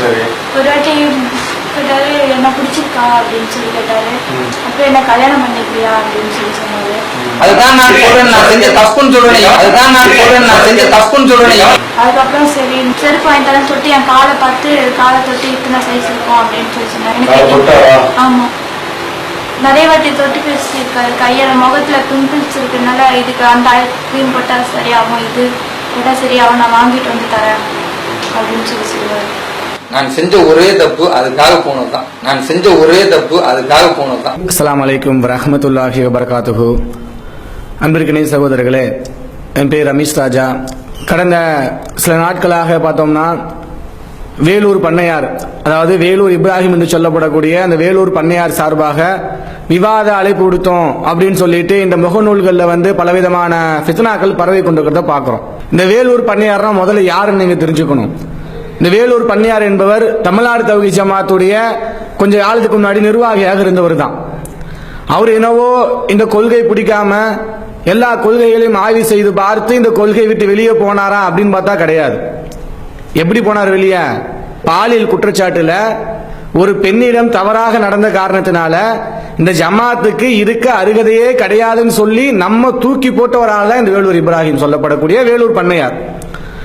சரி. ஒரு வாட்டி கேட்டாரு என்ன பிடிச்சிருக்கா? அப்படின்னு சொல்லி கேட்டாரு. அப்புறம் என்ன கல்யாணம் பண்ணிக்கிறியா அப்படின்னு சொல்லி சொன்னாரு. அதுதான் நான் சொல்றேன் நான் செஞ்ச தப்புன்னு சொல்றேன். அதுதான் நான் சொல்றேன் நான் செஞ்ச தப்புன்னு சொல்றேன். அதுக்கப்புறம் சரி செருப்பு வாங்கிட்டாலும் தொட்டு என் காலை பார்த்து காலை தொட்டு இத்தனை சைஸ் இருக்கும் அப்படின்னு சொல்லி சொன்னாரு? ஆமா. நிறைய வாட்டி தொட்டு பேசியிருக்காரு. கையில முகத்துல பிம்பிள்ஸ் இருக்கனால இதுக்கு அந்த க்ரீம் போட்டா சரியாகும் இது போட்டா சரியாகும் நான் வாங்கிட்டு வந்து தரேன் அப்படின்னு சொல்லி சொல்லுவாரு. நான் செஞ்ச ஒரே தப்பு அதுக்காக போனதுதான். நான் செஞ்ச ஒரே தப்பு அதுக்காக போனதுதான். அஸ்லாம் அலைக்கும் ரஹமத்துல்லாஹி வபர்காத்துஹு. அன்பிற்கினை சகோதரர்களே என் பேர் ரமேஷ் ராஜா. கடந்த சில நாட்களாக பார்த்தோம்னா வேலூர் பண்ணையார் அதாவது வேலூர் இப்ராஹிம் என்று சொல்லப்படக்கூடிய அந்த வேலூர் பண்ணையார் சார்பாக விவாத அழைப்பு விடுத்தோம் அப்படின்னு சொல்லிட்டு இந்த முகநூல்களில் வந்து பலவிதமான ஃபித்னாக்கள் பரவி கொண்டிருக்கிறத பார்க்குறோம். இந்த வேலூர் பண்ணையார்னா முதல்ல யாருன்னு நீங்கள் தெரிஞ்சுக்கணும். இந்த வேலூர் பண்ணையார் என்பவர் தமிழ்நாடு தவகி ஜமாத்துடைய கொஞ்சம் காலத்துக்கு முன்னாடி நிர்வாகியாக இருந்தவர் தான். அவர் என்னவோ இந்த கொள்கை பிடிக்காம எல்லா கொள்கைகளையும் ஆய்வு செய்து பார்த்து இந்த கொள்கை விட்டு வெளியே போனாரா அப்படின்னு பார்த்தா கிடையாது. எப்படி போனார் வெளியே? பாலியல் குற்றச்சாட்டுல ஒரு பெண்ணிடம் தவறாக நடந்த காரணத்தினால இந்த ஜமாத்துக்கு இருக்க அருகதையே கிடையாதுன்னு சொல்லி நம்ம தூக்கி போட்டவரால் தான் இந்த வேலூர் இப்ராஹிம் சொல்லப்படக்கூடிய வேலூர் பண்ணையார்.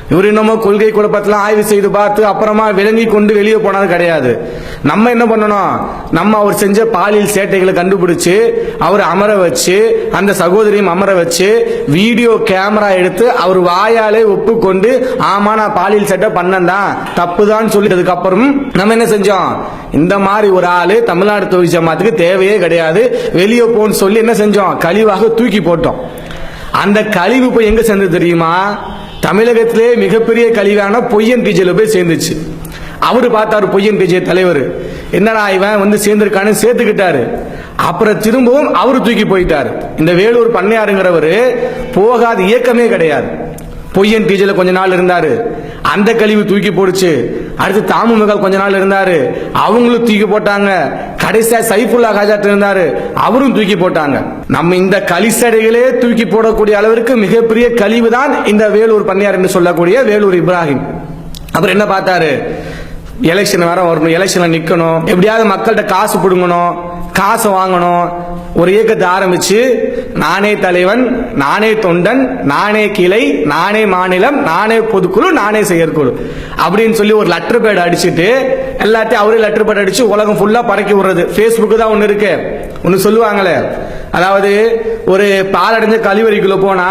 இவர் என்னமோ கொள்கை குழப்பத்தெல்லாம் ஆய்வு செய்து பார்த்து அப்புறமா விளங்கி கொண்டு வெளியே போனது கிடையாது. நம்ம என்ன பண்ணணும்? நம்ம அவர் செஞ்ச பாலியல் சேட்டைகளை கண்டுபிடிச்சு அவர் அமர வச்சு அந்த சகோதரியும் அமர வச்சு வீடியோ கேமரா எடுத்து அவர் வாயாலே ஒப்புக்கொண்டு ஆமா நான் பாலியல் சேட்டை பண்ணந்தான் தப்பு தான் சொல்லிட்டதுக்கு அப்புறம் நம்ம என்ன செஞ்சோம்? இந்த மாதிரி ஒரு ஆளு தமிழ்நாடு தொழில் ஜமாத்துக்கு தேவையே கிடையாது. வெளியே போன்னு சொல்லி என்ன செஞ்சோம்? கழிவாக தூக்கி போட்டோம். அந்த கழிவு போய் எங்க சேர்ந்தது தெரியுமா? தமிழகத்திலே மிகப்பெரிய கழிவான பொய்யன் பிஜேல போய் சேர்ந்துச்சு. அவரு பார்த்தாரு பொய்யன் பிஜே தலைவர். என்னடா இவன் வந்து சேர்ந்திருக்கான்னு சேர்த்துக்கிட்டாரு. அப்புறம் திரும்பவும் அவரு தூக்கி போயிட்டாரு. இந்த வேலூர் பண்ணையாருங்கிறவர் போகாத இயக்கமே கிடையாது. பொய்யன் பிஜேல கொஞ்ச நாள் இருந்தாரு. அந்த கழிவு தூக்கி போடுச்சு. அடுத்து தாமுமகள் கொஞ்ச நாள் இருந்தாரு. அவங்களும் தூக்கி போட்டாங்க. கடைசியா சைஃபுல்லா ஹாஜாட் இருந்தாரு. அவரும் தூக்கி போட்டாங்க. நம்ம இந்த கலிசடைகளே தூக்கி போடக்கூடிய அளவிற்கு மிகப்பெரிய கழிவு தான் இந்த வேலூர் பண்ணியார் என்று சொல்லக்கூடிய வேலூர் இப்ராஹிம். அப்புறம் என்ன பார்த்தாரு? எலெக்ஷன் வேற வரணும் எலெக்ஷன்ல நிக்கணும். எப்படியாவது மக்கள்கிட்ட காசு பிடுங்கணும் காசு வாங்கணும். ஒரு இயக்கத்தை ஆரம்பிச்சு நானே தலைவன் நானே தொண்டன் நானே கிளை நானே மாநிலம் நானே பொதுக்குழு நானே செயற்குழு. அப்படின்னு சொல்லி ஒரு லெட்டர் பேட் அடிச்சுட்டு எல்லாத்தையும் அவரே லெட்டர் பேட் அடிச்சு உலகம் ஃபுல்லா பறக்கி விடுறது. ஃபேஸ்புக்கு தான் ஒன்று இருக்கு. ஒன்று சொல்லுவாங்களே. அதாவது ஒரு பாலடைஞ்ச கழிவறைக்குள்ள போனா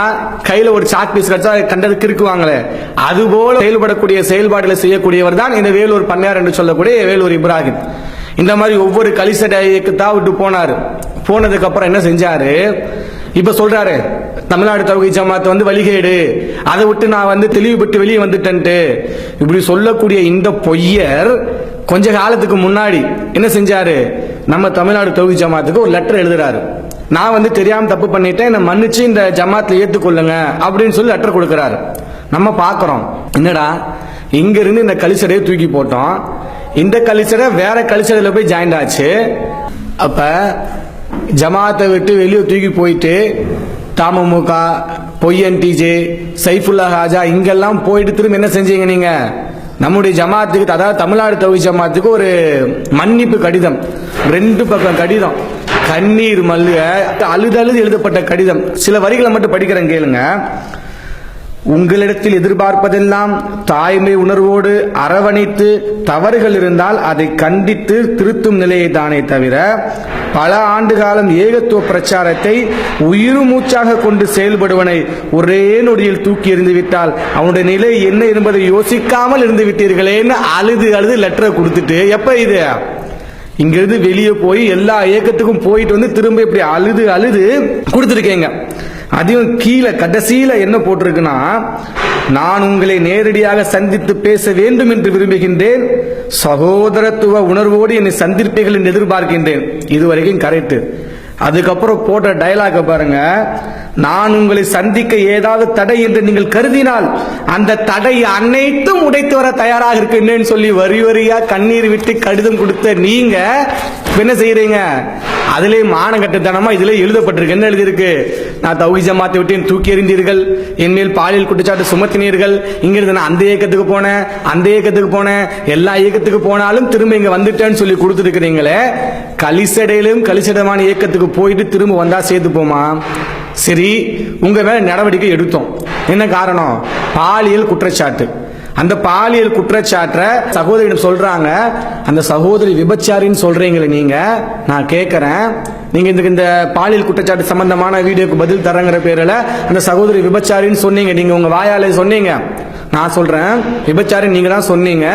கையில ஒரு சாக் பீஸ் கிடைச்சா கண்டது கிறுக்குவாங்களே. அதுபோல செயல்படக்கூடிய செயல்பாடுகளை செய்யக்கூடியவர் தான் இந்த வேலூர் பண்ணையார் என்று சொல்லக்கூடிய வேலூர் இப்ராஹிம். இந்த மாதிரி ஒவ்வொரு கலிசடைக்கு விட்டு போனார். போனதுக்கு அப்புறம் என்ன செஞ்சாரு? இப்ப சொல்றாரு தமிழ்நாடு தௌஹி ஜமாத் வந்து வழிகேடு. அதை விட்டு நான் வந்து தெளிவுபட்டு வெளியே வந்துட்டேன்ட்டு. இப்படி சொல்லக்கூடிய இந்த பொய்யர் கொஞ்ச காலத்துக்கு முன்னாடி என்ன செஞ்சாரு? நம்ம தமிழ்நாடு தொகுதி ஜமாத்துக்கு ஒரு லெட்டர் எழுதுறாரு. நான் வந்து தெரியாம தப்பு பண்ணிட்டேன். என்னை மன்னிச்சு இந்த ஜமாத்துல ஏத்துக்கொள்ளுங்க. அப்படின்னு சொல்லி லெட்டர் கொடுக்கறாரு. நம்ம பாக்குறோம் என்னடா? இங்க இருந்து இந்த கலிசடையை தூக்கி போட்டோம். இந்த கலிசடை வேற கலிசடையில போய் ஜாயின் ஆச்சு. அப்ப ஜமாத்தை விட்டு வெளியே தூக்கி போயிட்டு தமுக பொய்யன் டிஜே சைஃபுல்லா ஹாஜா இங்கெல்லாம் போயிட்டு திரும்ப என்ன செஞ்சீங்க நீங்க? நம்முடைய ஜமாத்துக்கு அதாவது தமிழ்நாடு தொகுதி ஜமாத்துக்கு ஒரு மன்னிப்பு கடிதம். ரெண்டு பக்கம் கடிதம். கண்ணீர் மல்லுக அழுது அழுது எழுதப்பட்ட கடிதம். சில வரிகளை மட்டும் படிக்கிறேன் கேளுங்க. உங்களிடத்தில் எதிர்பார்ப்பதெல்லாம் தாய்மை உணர்வோடு அரவணைத்து தவறுகள் இருந்தால் அதை கண்டித்து திருத்தும் நிலையை தானே தவிர பல ஆண்டு காலம் ஏகத்துவ பிரச்சாரத்தை உயிர் மூச்சாக கொண்டு செயல்படுவனை ஒரே நொடியில் தூக்கி எறிந்துவிட்டால் அவனுடைய நிலை என்ன என்பதை யோசிக்காமல் இருந்து விட்டீர்களேன்னு அழுது அழுது லெட்டரை கொடுத்துட்டு எப்ப இது? இங்கிருந்து வெளியே போய் எல்லா இயக்கத்துக்கும் போயிட்டு வந்து திரும்ப இப்படி அழுது அழுது கொடுத்துருக்கேங்க. அதையும் கீழே கடைசியில என்ன போட்டிருக்குன்னா நான் உங்களை நேரடியாக சந்தித்து பேச வேண்டும் என்று விரும்புகின்றேன். சகோதரத்துவ உணர்வோடு என்னை சந்திப்பீர்கள் என்று எதிர்பார்க்கின்றேன். இதுவரைக்கும் கரெக்ட் அதுக்கப்புறம் போட்ட டைலாக பாருங்க. நான் உங்களை சந்திக்க ஏதாவது தடை என்று நீங்கள் கருதினால் அந்த தடை அனைத்தும் உடைத்து வர தயாராக இருக்கின்றேன்னு சொல்லி வரி வரியா கண்ணீர் விட்டு கடிதம் கொடுத்த நீங்க என்ன செய்யறீங்க? அதிலே மானகட்டத்தனமா இதுல எழுதப்பட்டிருக்கு. என்ன எழுதியிருக்கு? நான் தௌஹி ஜமாத்தை விட்டு தூக்கி எறிந்தீர்கள். என் மேல் பாலியல் குற்றச்சாட்டு சுமத்தினீர்கள். இங்கிருந்து நான் அந்த இயக்கத்துக்கு போனேன் அந்த இயக்கத்துக்கு போனேன். எல்லா இயக்கத்துக்கு போனாலும் திரும்ப இங்க வந்துட்டேன்னு சொல்லி கொடுத்துருக்கிறீங்களே. கலிசடையிலும் கலிசடமான இயக்கத்துக்கு போயிட்டு திரும்ப வந்தா சேர்த்து போமா? சரி உங்க மேல நடவடிக்கை எடுத்தோம். என்ன காரணம்? பாலியல் குற்றச்சாட்டு. அந்த பாலியல் குற்றச்சாட்டை சகோதரியிடம் சொல்றாங்க. அந்த சகோதரி விபச்சாரின்னு சொல்றீங்களே நீங்க. நான் கேட்கறேன் நீங்க இந்த இந்த பாலியல் குற்றச்சாட்டு சம்பந்தமான வீடியோக்கு பதில் தரங்கிற பேரில் அந்த சகோதரி விபச்சாரின்னு சொன்னீங்க. நீங்க உங்க வாயாலே சொன்னீங்க. நான் சொல்றேன். விபச்சாரி நீங்க தான் சொன்னீங்க.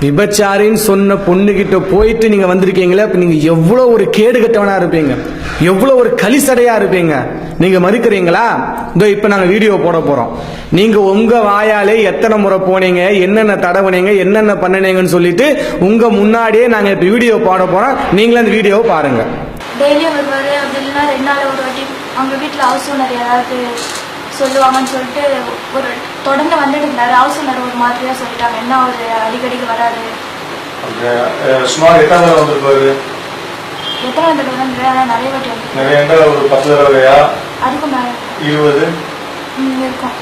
விபச்சாரின்னு சொன்ன பொண்ணுகிட்ட போயிட்டு நீங்க வந்திருக்கீங்களே அப்ப நீங்க எவ்வளவு ஒரு கேடு கட்டவனா இருப்பீங்க. எவ்வளவு ஒரு கலிசடையா இருப்பீங்க. நீங்க மறுக்கிறீங்களா? இதோ இப்ப நாங்க வீடியோ போட போறோம். நீங்க உங்க வாயாலே எத்தனை முறை போனீங்க? என்னென்ன தடவுனீங்க என்னென்ன பண்ணுனீங்கன்னு சொல்லிட்டு உங்க முன்னாடியே நாங்க இப்ப வீடியோ போட போறோம். நீங்களும் அந்த வீடியோவை பாருங்க. டெய்லியும் வருவார் அப்படி இல்லைன்னா ரெண்டு நாள் ஒரு வாட்டி அவங்க வீட்டில் ஹவுஸ் ஓனர் யாராவது சொல்லுவாங்கன்னு சொல்லிட்டு ஒரு தொடர்ந்து வந்துட்டு இருந்தாரு. ஹவுஸ் ஓனர் ஒரு மாதிரியா சொல்லிட்டாங்க. என்ன ஒரு அடிக்கடிக்கு வராது. சுமார் எத்தனை தடவை வந்திருப்பாரு எத்தனை தடவை நிறைய வாட்டி வந்து நிறைய ஒரு பத்து தடவையா? அதுக்கும் மேலே. இருபது. இருக்கும்.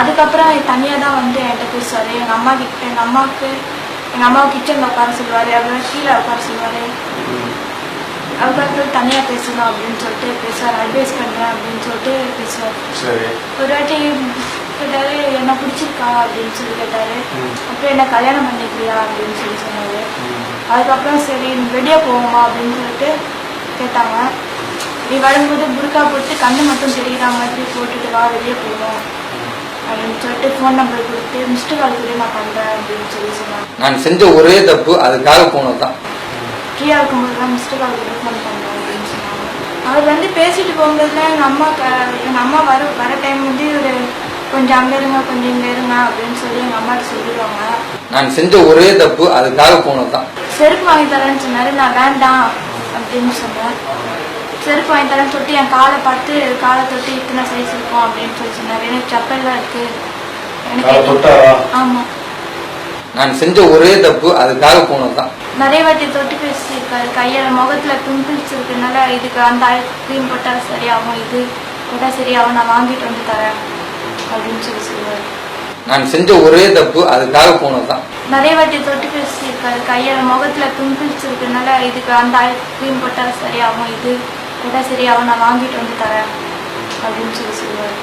அதுக்கப்புறம் தனியாக தான் வந்து என்கிட்ட பேசுவார். எங்கள் அம்மா கிட்ட எங்கள் அம்மாவுக்கு எங்கள் அம்மாவை கிச்சனில் உட்கார சொல்லுவார். அப்புறம் கீழே உட்கார சொல்லுவார். அதுக்கப்புறம் தனியாக பேசணும் அப்படின்னு சொல்லிட்டு பேசுவார். அட்வைஸ் பண்ணுறேன் அப்படின்னு சொல்லிட்டு பேசுவார். ஒரு வாட்டி கேட்டாரு என்ன பிடிச்சிருக்கா? அப்படின்னு சொல்லி கேட்டாரு. அப்புறம் என்ன கல்யாணம் பண்ணிக்கலையா? அப்படின்னு சொல்லி சொன்னாரு. அதுக்கப்புறம் சரி வெளியே போவோமா? அப்படின்னு சொல்லிட்டு கேட்டாங்க. நீ வரும்போது புர்கா போட்டு கண்ணு மட்டும் தெரியுற மாதிரி போட்டுட்டு வா வெளியே போவோம். அப்படின்னு சொல்லிட்டு ஃபோன் நம்பர் கொடுத்து மிஸ்டு கால் கூட நான் பண்ணுறேன் அப்படின்னு சொல்லி சொன்னாங்க. நான் செஞ்ச ஒரே தப்பு அதுக்காக போனது தான். ஃப்ரீயாக இருக்கும்போது தான் மிஸ்டு கால் கூட ஃபோன் பண்ணுறேன் அப்படின்னு சொன்னாங்க. அவர் வந்து பேசிட்டு போகும்போதுல எங்கள் அம்மா எங்கள் அம்மா வர வர டைம் வந்து ஒரு கொஞ்சம் அங்கே இருங்க கொஞ்சம் இங்கே இருங்க அப்படின்னு சொல்லி எங்கள் அம்மாட்ட சொல்லிடுவாங்க. நான் செஞ்ச ஒரே தப்பு அதுக்காக போனது தான். செருப்பு வாங்கி தரேன்னு சொன்னாரு நான் வேண்டாம் அப்படின்னு சொன்னேன் செருப்பு வாங்கி தரேன்னு சொல்லிட்டு என் காலை பார்த்து காலை தொட்டு இத்தனை சைஸ் இருக்கும் அப்படின்னு சொல்லி சொன்னாரு. எனக்கு செப்பல்லாம் இருக்கு. காலை எனக்கு தொட்டாரா? நான் நான் செஞ்ச ஒரே தப்பு அதுக்காக போனதுதான். நிறைய வாட்டி தொட்டு பேசியிருக்காரு. கையில முகத்துல பிம்பிள்ஸ் இருக்கனால இதுக்கு அந்த க்ரீம் போட்டா சரியாகும் இது போட்டா சரியாகும் நான் வாங்கிட்டு வந்து தரேன் அப்படின்னு சொல்லி சொல்லுவாரு. நான் செஞ்ச ஒரே தப்பு அதுக்காக போனதுதான். நிறைய வாட்டி தொட்டு பேசியிருக்காரு. கையில முகத்துல பிம்பிள்ஸ் இருக்கனால இதுக்கு அந்த க்ரீம் போட்டா சரியாகும் இது போட்டா சரியாகும் நான் வாங்கிட்டு வந்து தரேன் அப்படின்னு சொல்லி சொல்லுவாரு.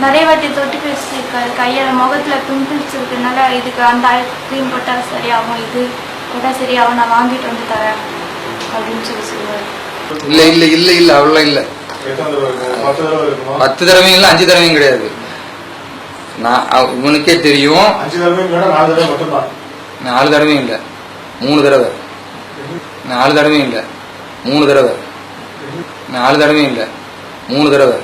நிறைய வாட்டி தொட்டு பேசியிருக்காரு. கையில முகத்துல பிம்பிள்ஸ் இருக்கனால இதுக்கு அந்த க்ரீம் போட்டா சரியாகும் இது போட்டா சரியாகும் நான் வாங்கிட்டு வந்து தரேன் அப்படின்னு சொல்லி சொல்லுவாரு. இல்ல இல்ல இல்ல இல்ல அவ்வளவு இல்ல. பத்து தடவையும் இல்ல அஞ்சு தடவையும் கிடையாது. நான் இவனுக்கே தெரியும். நாலு தடவையும் இல்ல. மூணு தடவை. நாலு தடவையும் இல்ல. மூணு தடவை. நாலு தடவையும் இல்ல. மூணு தடவை.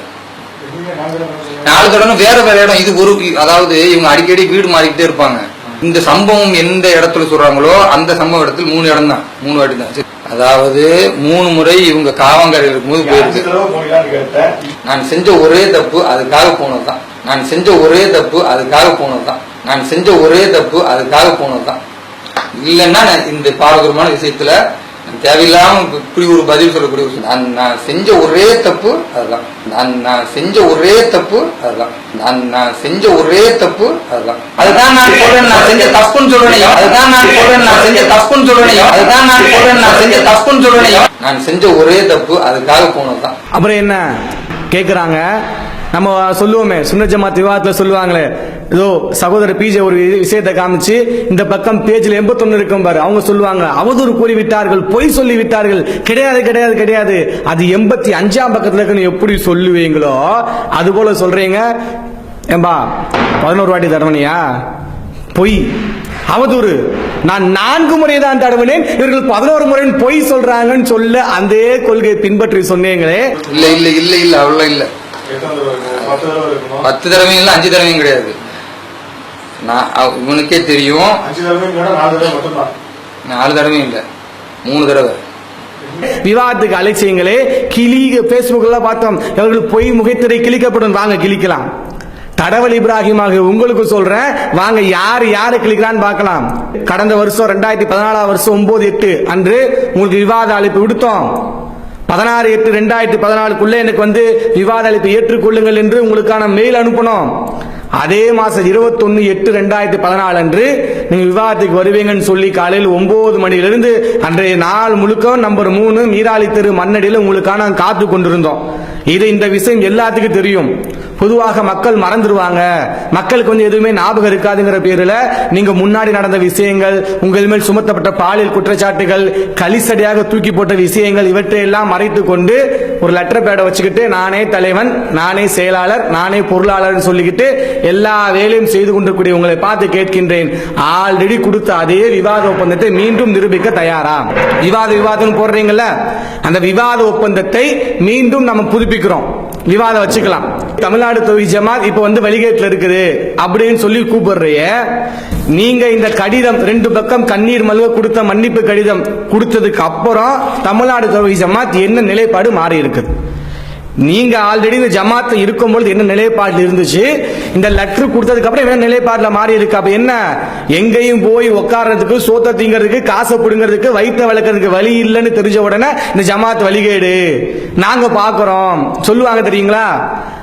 நாலு தடவை வேற வேற இடம். இது ஒரு அதாவது இவங்க அடிக்கடி வீடு மாறிக்கிட்டே இருப்பாங்க. இந்த சம்பவம் எந்த இடத்துல சொல்றாங்களோ அந்த சம்பவ இடத்துல மூணு இடம் தான். மூணு வாட்டி தான். அதாவது மூணு முறை இவங்க காவாங்கரையில் இருக்கும்போது போயிருக்கு. நான் செஞ்ச ஒரே தப்பு அதுக்காக போனதுதான் நான் செஞ்ச ஒரே தப்பு அதுக்காக போனதுதான் நான் செஞ்ச ஒரே தப்பு அதுக்காக போனதுதான் இல்லைன்னா இந்த பாரதூரமான விஷயத்துல தேவையில்லாம இப்படி ஒரு பதில் சொல்லக்கூடிய ஒரு விஷயம். நான் நான் செஞ்ச ஒரே தப்பு அதுதான். நான் நான் செஞ்ச ஒரே தப்பு அதுதான். நான் நான் செஞ்ச ஒரே தப்பு அதுதான். அதுதான் நான் சொல்றேன் நான் செஞ்ச தப்புன்னு சொல்றேன் அதுதான் நான் சொல்றேன் நான் செஞ்ச தப்புன்னு சொல்றேன் அதுதான் நான் சொல்றேன் நான் செஞ்ச தப்புன்னு சொல்றேன் நான் செஞ்ச ஒரே தப்பு அதுக்காக போனதுதான். அப்புறம் என்ன? கேக்குறாங்க. நம்ம சொல்லுவோமே சுன்ன ஜமாத் சொல்லுவாங்களே ஏதோ சகோதரர் பிஜே ஒரு விஷயத்தை காமிச்சு இந்த பக்கம் பேஜில் எண்பத்தொன்னு இருக்கும் பாரு அவங்க சொல்லுவாங்க அவதூறு கூறி விட்டார்கள் பொய் சொல்லி விட்டார்கள் கிடையாது கிடையாது கிடையாது. அது எண்பத்தி அஞ்சாம் பக்கத்தில் இருக்குன்னு எப்படி சொல்லுவீங்களோ அது போல சொல்றீங்க. ஏம்பா பதினோரு வாட்டி தரவணியா? பொய் அவதூறு. நான் நான்கு முறை தான் தடவினேன் இவர்கள் பதினோரு முறை பொய் சொல்றாங்கன்னு சொல்ல அந்த கொள்கையை பின்பற்றி சொன்னீங்களே. இல்ல இல்ல இல்ல இல்ல அவ்வளவு இல்லை. பத்து தடவையும் அஞ்சு தடவையும் கிடையாது. நான் இவனுக்கே தெரியும். நாலு தடவையும் இல்லை மூணு தடவை. விவாதத்துக்கு அலட்சியங்களே கிளி பேஸ்புக்ல பார்த்தோம் அவர்கள் பொய் முகைத்திரை கிழிக்கப்படும். வாங்க கிழிக்கலாம். தடவல் இப்ராஹிமாக உங்களுக்கு சொல்றேன். வாங்க யார் யாரை கிளிக்கிறான்னு பார்க்கலாம். கடந்த வருஷம் ரெண்டாயிரத்தி பதினாலாம் வருஷம் ஒன்பது எட்டு அன்று உங்களுக்கு விவாத அழைப்பு விடுத்தோம். பதினாறு எட்டு ரெண்டாயிரத்தி பதினாலுக்குள்ளே எனக்கு வந்து விவாத அழைப்பு ஏற்றுக்கொள்ளுங்கள் என்று உங்களுக்கான மெயில் அனுப்பணும் அதே மாசம் இருபத்தொன்னு எட்டு ரெண்டாயிரத்தி பதினாலு அன்று நீங்க விவாதத்துக்கு வருவீங்கன்னு சொல்லி காலையில் ஒன்பது மணியிலிருந்து அன்றைய நாள் முழுக்க நம்பர் மூணு மீராளி தெரு மண்ணடியில் உங்களுக்கான காத்து கொண்டிருந்தோம். இது இந்த விஷயம் எல்லாத்துக்கும் தெரியும். பொதுவாக மக்கள் மறந்துடுவாங்க மக்களுக்கு வந்து எதுவுமே ஞாபகம் இருக்காதுங்கிற பேர்ல நீங்க முன்னாடி நடந்த விஷயங்கள் உங்கள் மேல் சுமத்தப்பட்ட பாலியல் குற்றச்சாட்டுகள் கலிசடியாக தூக்கி போட்ட விஷயங்கள் இவற்றை எல்லாம் மறைத்து கொண்டு ஒரு லெட்டர் பேடை வச்சுக்கிட்டு நானே தலைவன் நானே செயலாளர் நானே பொருளாளர் சொல்லிக்கிட்டு எல்லா வேலையும் செய்து கொண்டிருக்கூடிய உங்களை பார்த்து கேட்கின்றேன். ஆல்ரெடி கொடுத்த அதே விவாத ஒப்பந்தத்தை மீண்டும் நிரூபிக்க தயாரா? விவாத விவாதம் போடுறீங்கல்ல? அந்த விவாத ஒப்பந்தத்தை மீண்டும் நம்ம புதுப்பிக்கிறோம் விவாதம் வச்சுக்கலாம். தமிழ்நாடு தொகுதி ஜமாத் இப்ப வந்து வழிகேட்டில் இருக்குது அப்படின்னு சொல்லி கூப்பிடுறைய நீங்க இந்த கடிதம் ரெண்டு பக்கம் கண்ணீர் மல்க கொடுத்த மன்னிப்பு கடிதம் கொடுத்ததுக்கு அப்புறம் தமிழ்நாடு தொகுதி ஜமாத் என்ன நிலைப்பாடு மாறி இருக்குது நீங்க ஆல்ரெடி இந்த ஜமாத்து இருக்கும்பொழுது என்ன நிலைப்பாடு இருந்துச்சு? இந்த லெட்டர் கொடுத்ததுக்கு அப்புறம் என்ன நிலைப்பாடுல மாறி இருக்கு. அப்ப என்ன? எங்கேயும் போய் உட்கார்றதுக்கு சோத்த திங்கிறதுக்கு காசை பிடுங்கிறதுக்கு வயிற்ற வளர்க்கறதுக்கு வழி இல்லைன்னு தெரிஞ்ச உடனே இந்த ஜமாத் வழிகேடு. நாங்க பாக்குறோம். சொல்லுவாங்க தெரியுங்களா?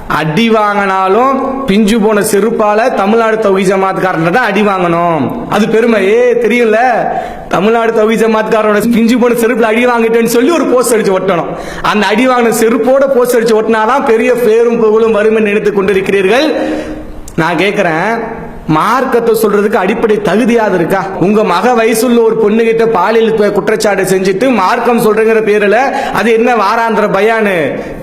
அடி வாங்கினாலும் பிஞ்சு போன செருப்பால தமிழ்நாடு தொகுதி ஜமாத்காரன் தான் அடி வாங்கணும். அது பெருமை. ஏ தெரியல தமிழ்நாடு தொகுதி ஜமாத்காரோட பிஞ்சு போன செருப்புல அடி வாங்கிட்டேன்னு சொல்லி ஒரு போஸ்ட் அடிச்சு ஒட்டணும். அந்த அடி வாங்கின செருப்போட போஸ்ட் அடிச்சு ஒட்டினாதான் பெரிய பேரும் புகழும் வறுமை நினைத்துக் கொண்டிருக்கிறீர்கள். நான் கேட்குறேன் மார்க்கத்தை சொல்றதுக்கு அடிப்படை தகுதியாவது இருக்கா? உங்க மக வயசுள்ள ஒரு பொண்ணு கிட்ட பாலியல் குற்றச்சாட்டு செஞ்சுட்டு மார்க்கம் சொல்றங்கிற பேர்ல அது என்ன வாராந்திர பயானு?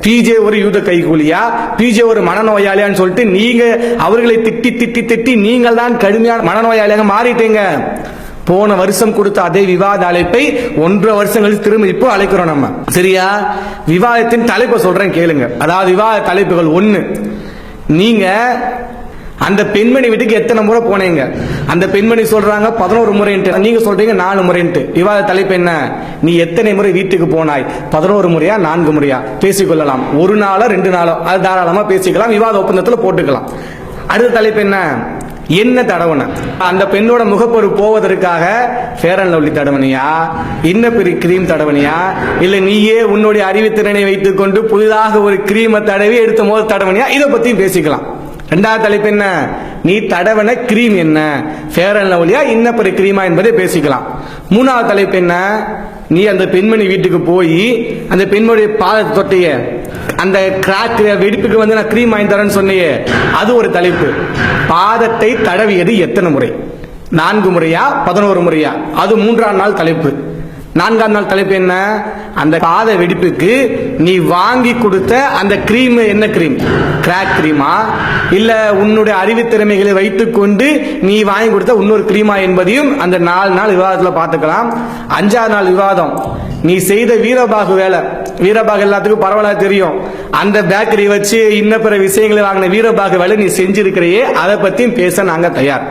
பிஜே ஒரு யூத கைகூலியா? பிஜே ஒரு மனநோயாளியான்னு சொல்லிட்டு நீங்க அவர்களை திட்டி திட்டி திட்டி நீங்கள் தான் கடுமையான மனநோயாளியாக மாறிட்டீங்க. போன வருஷம் கொடுத்த அதே விவாத அழைப்பை ஒன்றரை வருஷம் கழிச்சு திரும்ப இப்போ அழைக்கிறோம் நம்ம. சரியா? விவாதத்தின் தலைப்பை சொல்றேன் கேளுங்க. அதாவது விவாத தலைப்புகள் ஒன்று நீங்க அந்த பெண்மணி வீட்டுக்கு எத்தனை முறை போனீங்க? அந்த பெண்மணி சொல்றாங்க பதினோரு முறைன்ட்டு. நீங்க சொல்றீங்க நாலு முறைன்ட்டு. விவாத தலைப்பு என்ன? நீ எத்தனை முறை வீட்டுக்கு போனாய்? பதினோரு முறையா நான்கு முறையா? பேசிக்கொள்ளலாம். ஒரு நாளோ ரெண்டு நாளோ? அது தாராளமா பேசிக்கலாம் விவாத ஒப்பந்தத்துல போட்டுக்கலாம். அடுத்த தலைப்பு என்ன? என்ன தடவனை? அந்த பெண்ணோட முகப்பொரு போவதற்காக ஃபேர் அண்ட் லவ்லி தடவனியா? இன்ன பெரிய கிரீம் தடவனையா? இல்லை நீயே உன்னுடைய அறிவுத்திறனை வைத்துக்கொண்டு புதிதாக ஒரு கிரீமை தடவி எடுத்த போது தடவனியா? இதை பத்தியும் பேசிக்கலாம். ரெண்டாவது தலைப்பு என்ன? நீ தடவன கிரீம் என்ன? ஃபேர் அண்ட் லவ்லியா இன்ன பெரிய கிரீமா என்பதை பேசிக்கலாம். மூணாவது தலைப்பு என்ன? நீ அந்த பெண்மணி வீட்டுக்கு போய் அந்த பெண்மணிய பாதத்தை தொட்டைய அந்த கிராக் வெடிப்புக்கு வந்து நான் கிரீம் வாங்கி தரேன்னு சொன்னியே அது ஒரு தலைப்பு. பாதத்தை தடவியது எத்தனை முறை? நான்கு முறையா? பதினோரு முறையா? அது மூன்றாம் நாள் தலைப்பு. நான்காம் நாள் தலைப்பு என்ன? அந்த பாத வெடிப்புக்கு நீ வாங்கி கொடுத்த அந்த கிரீம் என்ன கிரீம் கிராக் கிரீமா இல்ல உன்னுடைய அறிவு திறமைகளை வைத்துக்கொண்டு நீ வாங்கி கொடுத்த இன்னொரு கிரீமா என்பதையும் அந்த நாலு நாள் விவாதத்துல பார்த்துக்கலாம். அஞ்சாவது நாள் விவாதம். நீ செய்த வீரபாகு வேலை. வீரபாகு எல்லாத்துக்கும் பரவலா தெரியும். அந்த பேக்கரி வச்சு இன்ன பிற விஷயங்களை வாங்கின வீரபாகு வேலை நீ செஞ்சிருக்கிறையே அதை பத்தியும் பேச நாங்க தயார்.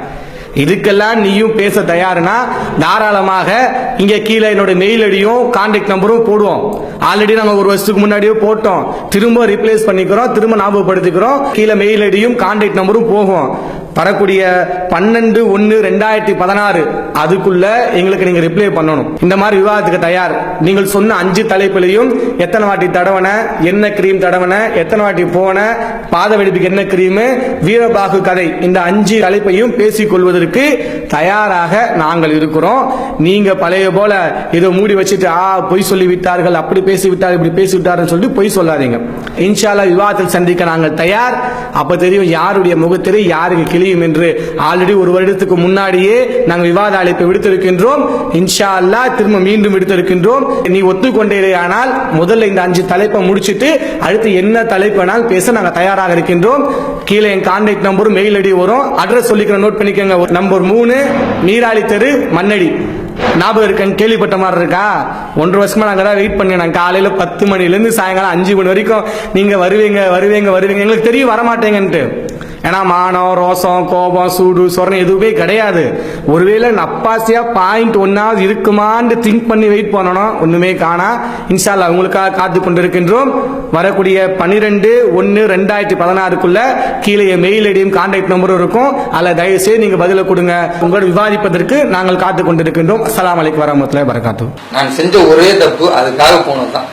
இதுக்கெல்லாம் நீயும் பேச தயாருனா தாராளமாக இங்க கீழே என்னோட மெயில் அடியும் கான்டாக்ட் நம்பரும் போடுவோம். ஆல்ரெடி நம்ம ஒரு வருஷத்துக்கு முன்னாடியே போட்டோம். திரும்ப ரிப்ளேஸ் பண்ணிக்கிறோம் திரும்ப ஞாபகப்படுத்திக்கிறோம். கீழே மெயில் ஐடியும் கான்டாக்ட் நம்பரும் போகும். வரக்கூடிய பன்னெண்டு ஒன்னு ரெண்டாயிரத்தி பதினாறு. அதுக்குள்ள எங்களுக்கு நீங்க ரிப்ளை பண்ணணும். இந்த மாதிரி விவாதத்துக்கு தயார். நீங்கள் சொன்ன அஞ்சு தலைப்பிலையும் எத்தனை வாட்டி தடவன என்ன கிரீம் தடவன எத்தனை வாட்டி போன பாத வெடிப்புக்கு என்ன கிரீம் வீரபாகு கதை இந்த அஞ்சு தலைப்பையும் பேசிக் கொள்வதற்கு தயாராக நாங்கள் இருக்கிறோம். நீங்க பழைய போல இதை மூடி வச்சுட்டு ஆ பொய் சொல்லி விட்டார்கள் அப்படி பேசி விட்டார் இப்படி பேசி விட்டார்னு சொல்லிட்டு பொய் சொல்லாதீங்க. இன்ஷால்லா விவாதத்தில் சந்திக்க நாங்கள் தயார். அப்ப தெரியும் யாருடைய முகத்திரை யாருக்கு கிளியும் என்று ஆல்ரெடி ஒரு வருடத்துக்கு முன்னாடியே நாங்கள் விவாத அழைப்பை விடுத்திருக்கின்றோம். இன்ஷா அல்லாஹ் திரும்ப மீண்டும் விடுத்திருக்கின்றோம். நீ ஒத்துக்கொண்டே ஆனால் முதல்ல இந்த அஞ்சு தலைப்பை முடிச்சிட்டு அடுத்து என்ன தலைப்பினால் பேச நாங்கள் தயாராக இருக்கின்றோம். கீழே என் கான்டாக்ட் நம்பரும் மெயில் ஐடி வரும். அட்ரஸ் சொல்லிக்கிற நோட் பண்ணிக்கோங்க. நம்பர் மூணு நீராளி தெரு மண்ணடி. ஞாபகம் இருக்கேன் கேள்விப்பட்ட மாதிரி இருக்கா? ஒன்றரை வருஷமா நாங்க தான் வெயிட் பண்ணேன் நான் காலையில பத்து மணிலேருந்து சாயங்காலம் அஞ்சு மணி வரைக்கும். நீங்க வருவீங்க வருவீங்க வருவீங்க. எங்களுக்கு தெரியும் வரமாட்டேங்கன்ட்டு. ஏன்னா மானம் ரோசம் கோபம் சூடு சொரணம் எதுவுமே கிடையாது. ஒருவேளை நப்பாசியா பாயிண்ட் ஒன்னாவது இருக்குமான்னு திங்க் பண்ணி வெயிட் பண்ணணும் ஒண்ணுமே காணா. இன்ஷால்லா உங்களுக்காக காத்து கொண்டிருக்கின்றோம். வரக்கூடிய பனிரெண்டு ஒன்னு ரெண்டாயிரத்தி பதினாறுக்குள்ள கீழே மெயில் ஐடியும் கான்டாக்ட் நம்பரும் இருக்கும். அதில் தயவுசெய்து நீங்க பதில கொடுங்க. உங்களோட விவாதிப்பதற்கு நாங்கள் காத்து கொண்டிருக்கின்றோம். அஸ்லாம் வலைக்கு வரமத்துல வரகாத்து நான் செஞ்ச ஒரே தப்பு அதுக்காக போனதுதான்.